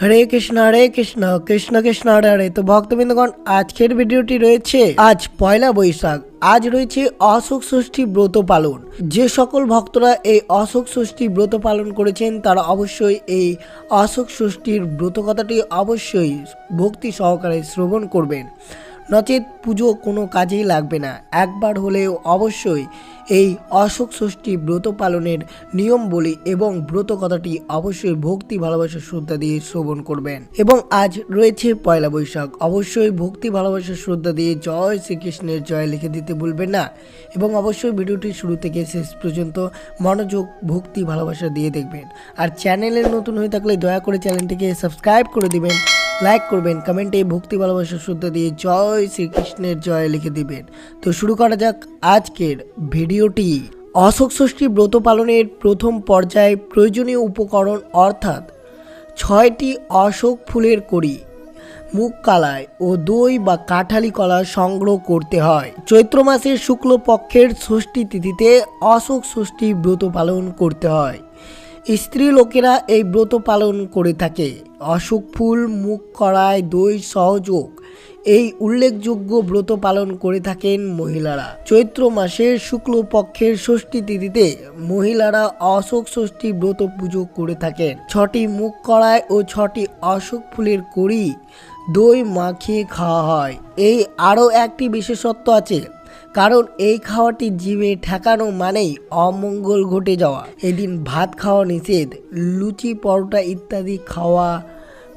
হরে কৃষ্ণ হরে কৃষ্ণ কৃষ্ণ কৃষ্ণ, হরে হরে। তো ভক্তবৃন্দগণ, আজকের ভিডিওটি রয়েছে আজ পয়লা বৈশাখ। আজ রয়েছে অশোক ষষ্ঠী ব্রত পালন। যে সকল ভক্তরা এই অশোক ষষ্ঠী ব্রত পালন করেছেন, তারা অবশ্যই এই অশোক ষষ্ঠীর ব্রত কথাটি অবশ্যই ভক্তি সহকারে শ্রবণ করবেন। নচেত পুজো কোনো কাজেই লাগবে না। একবার হলেও অবশ্যই এই অশোক ষষ্ঠী ব্রত পালনের নিয়ম বলি এবং ব্রত কথাটি অবশ্যই ভক্তি ভালোবাসা শ্রদ্ধা দিয়ে শ্রবণ করবেন। এবং আজ রয়েছে পয়লা বৈশাখ। অবশ্যই ভক্তি ভালোবাসা শ্রদ্ধা দিয়ে জয় শ্রীকৃষ্ণের জয় লিখে দিতে ভুলবেন না। এবং অবশ্যই ভিডিওটি শুরু থেকে শেষ পর্যন্ত মনোযোগ, ভক্তি, ভালোবাসা দিয়ে দেখবেন। আর চ্যানেলের নতুন হয়ে থাকলে দয়া করে চ্যানেলটিকে সাবস্ক্রাইব করে দিবেন। লাইক করবেন কমেন্টে ভক্তি ভালোবাসা শ্রদ্ধা দিয়ে জয় শ্রীকৃষ্ণের জয় লিখে দিবেন। তো শুরু করা যাক আজকের ভিডিওটি। অশোক ষষ্ঠী ব্রত পালনের প্রথম পর্যায়ে প্রয়োজনীয় উপকরণ অর্থাৎ ছয়টি অশোক ফুলের কড়ি মুখ কালায় ও দই বা কাঠালি কলা সংগ্রহ করতে হয়। চৈত্র মাসের শুক্লপক্ষের ষষ্ঠী তিথিতে অশোক ষষ্ঠী ব্রত পালন করতে হয়। স্ত্রী লোকেরা এই ব্রত পালন করে থাকে। অশোক ফুল, মুখ করায় দই, সহযোগ। এই উল্লেখযোগ্য ব্রত পালন করে থাকেন মহিলারা। চৈত্র মাসের শুক্লপক্ষের ষষ্ঠী তিথিতে মহিলারা অশোক ষষ্ঠী ব্রত পুজো করে থাকেন। ছটি মুখ কড়ায় ও ছটি অশোক ফুলের কড়ি দই মাখিয়ে খাওয়া হয়। এই আরও একটি বিশেষত্ব আছে। কারণ এই খাওয়াটি জীবে ঠেকানো মানেই অমঙ্গল ঘটে যাওয়া। এদিন ভাত খাওয়া নিষেধ, লুচি, পরোটা ইত্যাদি খাওয়া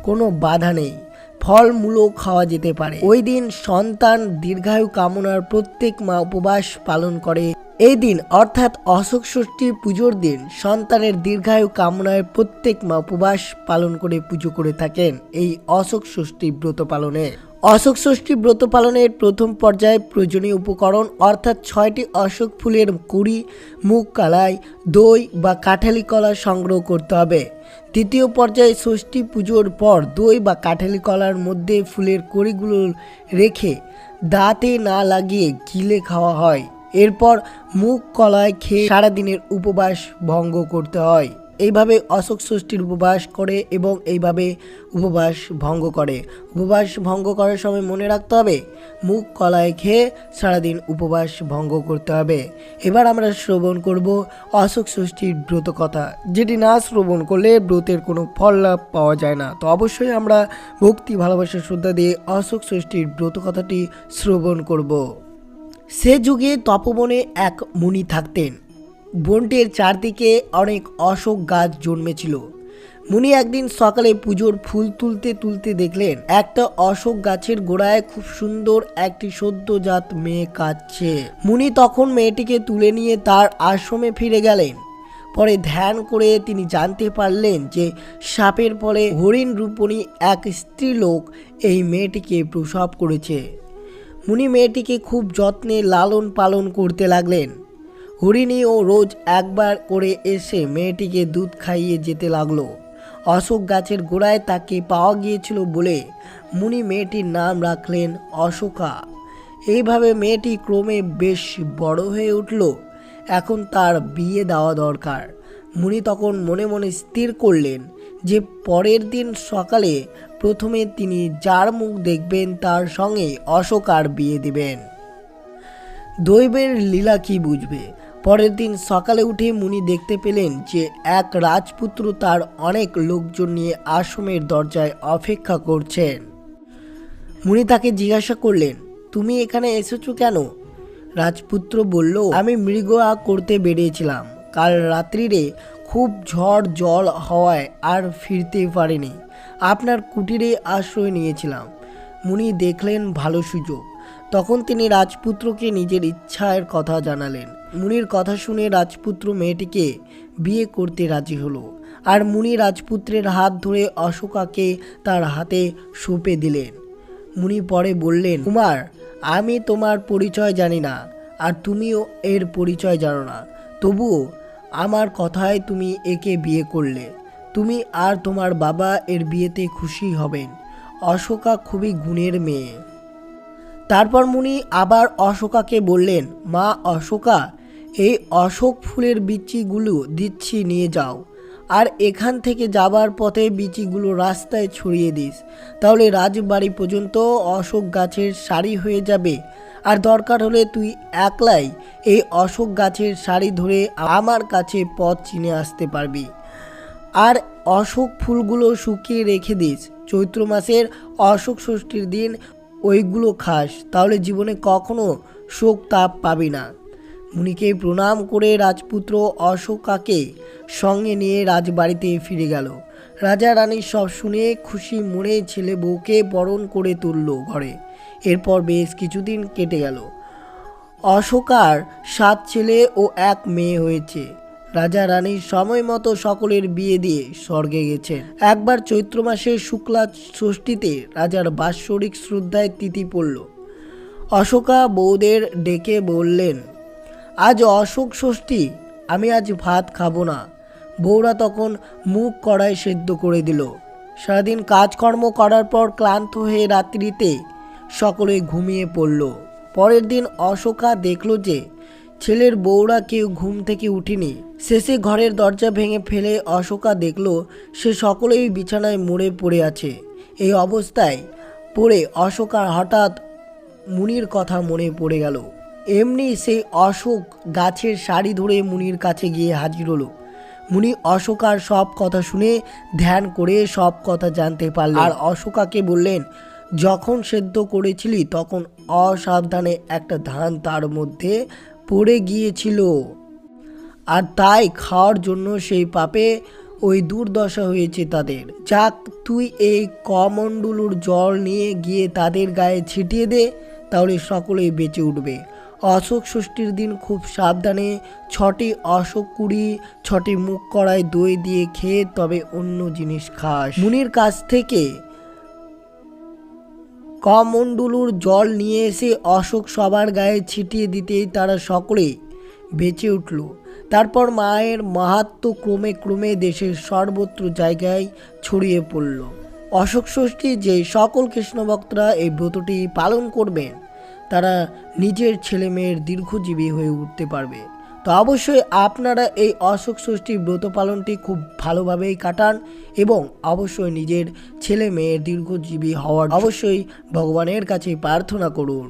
কোনো বাধা নেই। ফলমূলও খাওয়া যেতে পারে। ওই দিন সন্তান দীর্ঘায়ু কামনার প্রত্যেক মা উপবাস পালন করে। এই দিন অর্থাৎ অশোক ষষ্ঠী পুজোর দিন সন্তানের দীর্ঘায়ু কামনায় প্রত্যেক মা উপবাস পালন করে পুজো করে থাকেন এই অশোক ষষ্ঠী ব্রত পালনে। অশোক ষষ্ঠী ব্রত পালনের প্রথম পর্যায়ে প্রয়োজনীয় উপকরণ, অর্থাৎ ছয়টি অশোক ফুলের কুড়ি মুখ কালাই, দই বা কাঠালি কলা সংগ্রহ করতে হবে। দ্বিতীয় পর্যায়ে ষষ্ঠী পুজোর পর দই বা কাঠালি কলার মধ্যে ফুলের কড়িগুলো রেখে দাঁতে না লাগিয়ে গিলে খাওয়া হয়। এরপর মুখ কলায় খেয়ে সারাদিনের উপবাস ভঙ্গ করতে হয়। এইভাবে অশোক ষষ্ঠীর উপবাস করে এবং এইভাবে উপবাস ভঙ্গ করে। উপবাস ভঙ্গ করার সময় মনে রাখতে হবে, মুখ কলায় খেয়ে সারাদিন উপবাস ভঙ্গ করতে হবে। এবার আমরা শ্রবণ করব অশোক ষষ্ঠীর ব্রত কথা। যেটি না শ্রবণ করলে ব্রতের কোনো ফল লাভ পাওয়া যায় না। তো অবশ্যই আমরা ভক্তি, ভালোবাসা, শ্রদ্ধা দিয়ে অশোক ষষ্ঠীর ব্রত কথাটি শ্রবণ করব। সে যুগে তপবনে এক মুনি থাকতেন। বনটির চারদিকে অনেক অশোক গাছ জন্মেছিল। মুনি একদিন সকালে পুজোর ফুল তুলতে তুলতে দেখলেন, একটা অশোক গাছের গোড়ায় খুব সুন্দর একটি সদ্যজাত মেয়ে কাঁদছে। মুনি তখন মেয়েটিকে তুলে নিয়ে তার আশ্রমে ফিরে গেলেন। পরে ধ্যান করে তিনি জানতে পারলেন যে সাপের পরে হরিণ রূপণী এক স্ত্রীলোক এই মেয়েটিকে প্রসব করেছে। মুনি মেয়েটিকে খুব যত্নে লালন পালন করতে লাগলেন। হরিণীও রোজ একবার করে এসে মেয়েটিকে দুধ খাইয়ে যেতে লাগল। অশোক গাছের গোড়ায় তাকে পাওয়া গিয়েছিল বলে মুনি মেয়েটির নাম রাখলেন অশোকা। এইভাবে মেয়েটি ক্রমে বেশ বড় হয়ে উঠল। এখন তার বিয়ে দেওয়া দরকার। মুনি তখন মনে মনে স্থির করলেন যে পরের দিন সকালে প্রথমে তিনি যার মুখ দেখবেন তার সঙ্গে অশোকার বিয়ে দিবেন। দৈবের লীলা কি বুঝবে? পরের দিন সকালে উঠে মুনি দেখতে পেলেন যে এক রাজপুত্র তার অনেক লোকজন নিয়ে আশ্রমের দরজায় অপেক্ষা করছেন। মুনি তাকে জিজ্ঞাসা করলেন, তুমি এখানে এসেছ কেন? রাজপুত্র বলল, আমি মৃগয়া করতে বেরিয়েছিলাম। কাল রাত্রিরে খুব ঝড় জল হওয়ায় আর ফিরতে পারিনি। আপনার কুটিরে আশ্রয় নিয়েছিলাম। মুনি দেখলেন ভালো সুযোগ। তখন তিনি রাজপুত্রকে নিজের ইচ্ছার কথা জানালেন। মুনির কথা শুনে রাজপুত্র মেয়েটিকে বিয়ে করতে রাজি হলো। আর মুনি রাজপুত্রের হাত ধরে অশোকাকে তার হাতে সঁপে দিলেন। মুনি পরে বললেন, কুমার, আমি তোমার পরিচয় জানি না, আর তুমিও এর পরিচয় জানো না। তবুও আমার কথায় তুমি একে বিয়ে করলে। তুমি আর তোমার বাবা এর বিয়েতে খুশি হবেন। অশোকা খুবই গুণের মেয়ে। তারপর মুনি আবার অশোকাকে বললেন, মা, অশোকা এই অশোক ফুলের বিচিগুলো দিচ্ছি নিয়ে যাও। আর এখান থেকে যাবার পথে বিচিগুলো রাস্তায় ছড়িয়ে দিস। তাহলে রাজবাড়ি পর্যন্ত অশোক গাছের সারি হয়ে যাবে। আর দরকার হলে তুই একলাই এই অশোক গাছের সারি ধরে আমার কাছে পথ চিনে আসতে পারবি। আর অশোক ফুলগুলো শুকিয়ে রেখে দিস। চৈত্র মাসের অশোক ষষ্ঠীর দিন ওইগুলো খাস। তাহলে জীবনে কখনো শোক তাপ পাবি না। মুনিকে প্রণাম করে রাজপুত্র অশোকাকে সঙ্গে নিয়ে রাজবাড়িতে ফিরে গেল। রাজা রানী সব শুনে খুশি মনে ছেলে বউকে বরণ করে তুলল ঘরে। এরপর বেশ কিছুদিন কেটে গেল। অশোকার সাত ছেলে ও এক মেয়ে হয়েছে। রাজা রানীর সময় মতো সকলের বিয়ে দিয়ে স্বর্গে গেছেন। একবার চৈত্র মাসের শুক্লা ষষ্ঠীতে রাজার বাৎসরিক শ্রদ্ধায় তিথি পড়ল। অশোকা বউদের ডেকে বললেন আজ অশোক ষষ্ঠী, আমি আজ ভাত খাব না। বউরা তখন মুখ কড়াই সেদ্ধ করে দিল। সারাদিন কাজকর্ম করার পর ক্লান্ত হয়ে রাত্রিতে সকলে ঘুমিয়ে পড়ল। পরের দিন অশোকা দেখল যে ছেলের বউরা কেউ ঘুম থেকে উঠেনি। শেষে ঘরের দরজা ভেঙে ফেলে অশোকা দেখল সে সকলেই বিছানায় মুড়ে পড়ে আছে। এই অবস্থায় পড়ে অশোকার হঠাৎ মুনির কথা মনে পড়ে গেল। এমনি সেই অশোক গাছের শাড়ি ধরে মুনির কাছে গিয়ে হাজির হলো। মুনি অশোকার সব কথা শুনে ধ্যান করে সব কথা জানতে পারলেন। আর অশোকাকে বললেন, যখন সেদ্ধ করেছিলি তখন অসাবধানে একটা ধান তার মধ্যে পড়ে গিয়েছিল। আর তাই খাওয়ার জন্য সেই পাপে ওই দুর্দশা হয়েছে তাদের। যাক, তুই এই কমণ্ডলুর জল নিয়ে গিয়ে তাদের গায়ে ছিটিয়ে দে, তাহলে সকলেই বেঁচে উঠবে। অশোক ষষ্ঠীর দিন খুব সাবধানে ছটি অশোক কুড়ি, ছটি মুখ কড়ায় দই দিয়ে খেয়ে তবে অন্য জিনিস খাস। মুনির কাছ থেকে কমণ্ডলুর জল নিয়ে এসে অশোক সবার গায়ে ছিটিয়ে দিতেই তারা সকলে বেঁচে উঠল। তারপর মায়ের মাহাত্ম ক্রমে ক্রমে দেশের সর্বত্র জায়গায় ছড়িয়ে পড়ল। অশোক ষষ্ঠী যে সকল কৃষ্ণভক্তরা এই ব্রতটি পালন করবেন তারা নিজের ছেলে মেয়ের দীর্ঘজীবী হয়ে উঠতে পারবে। তো অবশ্যই আপনারা এই অশোক ষষ্ঠীর ব্রত পালনটি খুব ভালোভাবেই কাটান এবং অবশ্যই নিজের ছেলে মেয়ের দীর্ঘজীবী হওয়ার অবশ্যই ভগবানের কাছে প্রার্থনা করুন।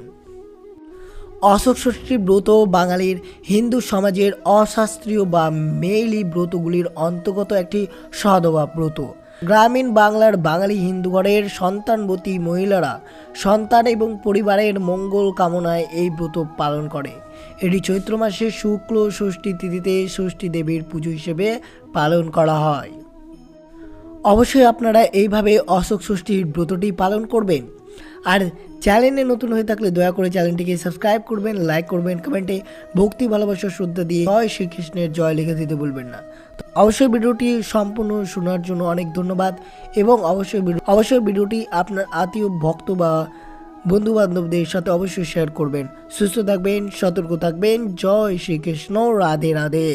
অশোক ষষ্ঠী ব্রত বাঙালির হিন্দু সমাজের অশাস্ত্রীয় বা মেইলি ব্রতগুলির অন্তর্গত একটি সদবা ব্রত। গ্রামীণ বাংলার বাঙালি হিন্দু ঘরের সন্তানবতী মহিলারা সন্তান এবং পরিবারের মঙ্গল কামনায় এই ব্রত পালন করে। এটি চৈত্র মাসের শুক্ল ষষ্ঠী তিথিতে ষষ্ঠী দেবীর পুজো হিসেবে পালন করা হয়। অবশ্যই আপনারা এইভাবে অশোক ষষ্ঠীর ব্রতটি পালন করবেন। আর চ্যানেলে নতুন হয়ে থাকলে দয়া করে চ্যানেলটিকে সাবস্ক্রাইব করবেন, লাইক করবেন, কমেন্টে ভক্তি ভালোবাসা শ্রদ্ধা দিয়ে জয় শ্রীকৃষ্ণের জয় লিখে দিতে বলবেন না। অবশ্যই ভিডিওটি সম্পূর্ণ শোনার জন্য অনেক ধন্যবাদ এবং অবশ্যই অবশ্যই ভিডিওটি আপনার আত্মীয়, ভক্ত বা বন্ধু বান্ধবদের সাথে অবশ্যই শেয়ার করবেন। সুস্থ থাকবেন, সতর্ক থাকবেন, জয় শ্রীকৃষ্ণ, রাধে রাধে।